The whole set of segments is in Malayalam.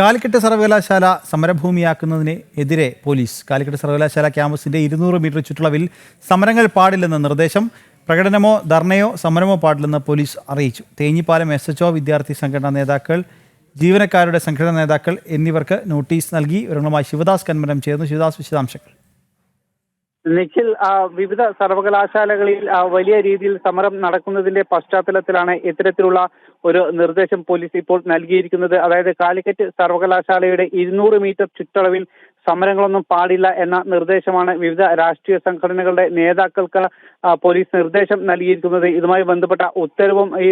കാലിക്കറ്റ് സർവകലാശാല സമരഭൂമിയാക്കുന്നതിന് എതിരെ പോലീസ്. കാലിക്കറ്റ് സർവകലാശാല ക്യാമ്പസിന്റെ ഇരുന്നൂറ് മീറ്റർ ചുറ്റളവിൽ സമരങ്ങൾ പാടില്ലെന്ന നിർദ്ദേശം പ്രകടനമോ ധർണയോ സമരമോ പാടില്ലെന്ന് പോലീസ് അറിയിച്ചു. തേഞ്ഞിപ്പാലം എസ് എച്ച് വിദ്യാർത്ഥി സംഘടനാ നേതാക്കൾ ജീവനക്കാരുടെ സംഘടനാ നേതാക്കൾ എന്നിവർക്ക് നോട്ടീസ് നൽകി. വിവരങ്ങളുമായി ശിവദാസ് കന്മനം ചേർന്നു. ശിവദാസ് വിശദാംശങ്ങൾ. നിഖിൽ വിവിധ സർവകലാശാലകളിൽ വലിയ രീതിയിൽ സമരം നടക്കുന്നതിന്റെ പശ്ചാത്തലത്തിലാണ് ഇത്തരത്തിലുള്ള ഒരു നിർദ്ദേശം പോലീസ് ഇപ്പോൾ നൽകിയിരിക്കുന്നത്. അതായത് കാലിക്കറ്റ് സർവകലാശാലയുടെ ഇരുന്നൂറ് മീറ്റർ ചുറ്റളവിൽ സമരങ്ങളൊന്നും പാടില്ല എന്ന നിർദ്ദേശമാണ് വിവിധ രാഷ്ട്രീയ സംഘടനകളുടെ നേതാക്കൾക്ക് പോലീസ് നിർദ്ദേശം നൽകിയിരിക്കുന്നത്. ഇതുമായി ബന്ധപ്പെട്ട ഉത്തരവും ഈ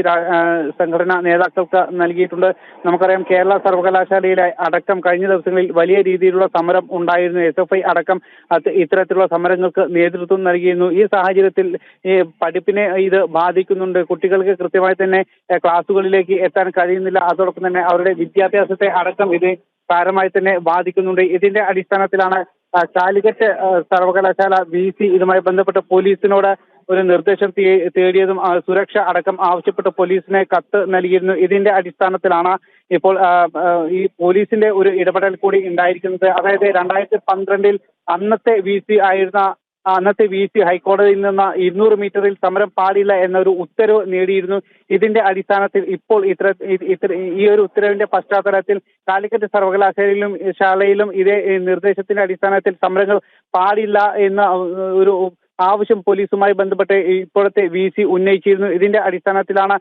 സംഘടനാ നേതാക്കൾക്ക് നൽകിയിട്ടുണ്ട്. നമുക്കറിയാം കേരള സർവകലാശാലയിലെ അടക്കം കഴിഞ്ഞ ദിവസങ്ങളിൽ വലിയ രീതിയിലുള്ള സമരം ഉണ്ടായിരുന്നു. എസ് എഫ് ഐ അടക്കം ഇത്തരത്തിലുള്ള സമരങ്ങൾക്ക് നേതൃത്വം നൽകിയിരുന്നു. ഈ സാഹചര്യത്തിൽ ഈ പഠിപ്പിനെ ഇത് ബാധിക്കുന്നുണ്ട്. കുട്ടികൾക്ക് കൃത്യമായി തന്നെ എഹ്, ക്ലാസ്സുകളിലേക്ക് എത്താൻ കഴിയുന്നില്ല. അതോടൊപ്പം തന്നെ അവരുടെ വിദ്യാഭ്യാസത്തെ അടക്കം ഇത് സാരമായി തന്നെ ബാധിക്കുന്നുണ്ട്. ഇതിന്റെ അടിസ്ഥാനത്തിലാണ് കാലിക്കറ്റ് സർവകലാശാല വി സി ഇതുമായി ബന്ധപ്പെട്ട് പോലീസിനോട് ഒരു നിർദ്ദേശം തേടിയതും സുരക്ഷ അടക്കം ആവശ്യപ്പെട്ട് പോലീസിനെ കത്ത് നൽകിയിരുന്നു. ഇതിന്റെ അടിസ്ഥാനത്തിലാണ് ഇപ്പോൾ ഈ പോലീസിന്റെ ഒരു ഇടപെടൽ കൂടി ഉണ്ടായിരിക്കുന്നത്. അതായത് രണ്ടായിരത്തി പന്ത്രണ്ടിൽ അന്നത്തെ വി സി ആയിരുന്ന അന്നത്തെ വി സി ഹൈക്കോടതിയിൽ നിന്ന് ഇരുന്നൂറ് മീറ്ററിൽ സമരം പാടില്ല എന്നൊരു ഉത്തരവ് നേടിയിരുന്നു. ഇതിന്റെ അടിസ്ഥാനത്തിൽ ഇപ്പോൾ ഇത്ര ഈ ഒരു ഉത്തരവിന്റെ പശ്ചാത്തലത്തിൽ കാലിക്കറ്റ് സർവകലാശാലയിലും ശാലയിലും ഇതേ നിർദ്ദേശത്തിന്റെ അടിസ്ഥാനത്തിൽ സമരങ്ങൾ പാടില്ല എന്ന ഒരു ആവശ്യം പോലീസുമായി ബന്ധപ്പെട്ട് ഇപ്പോഴത്തെ വി സി ഉന്നയിച്ചിരുന്നു. ഇതിന്റെ അടിസ്ഥാനത്തിലാണ്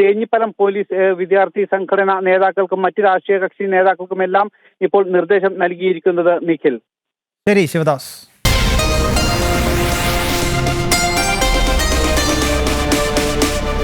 തേഞ്ഞിപ്പലം പോലീസ് വിദ്യാർത്ഥി സംഘടന നേതാക്കൾക്കും മറ്റ് രാഷ്ട്രീയ കക്ഷി നേതാക്കൾക്കും എല്ലാം ഇപ്പോൾ നിർദ്ദേശം നൽകിയിരിക്കുന്നത് നിഖിൽ. ശരി ശിവദാസ്.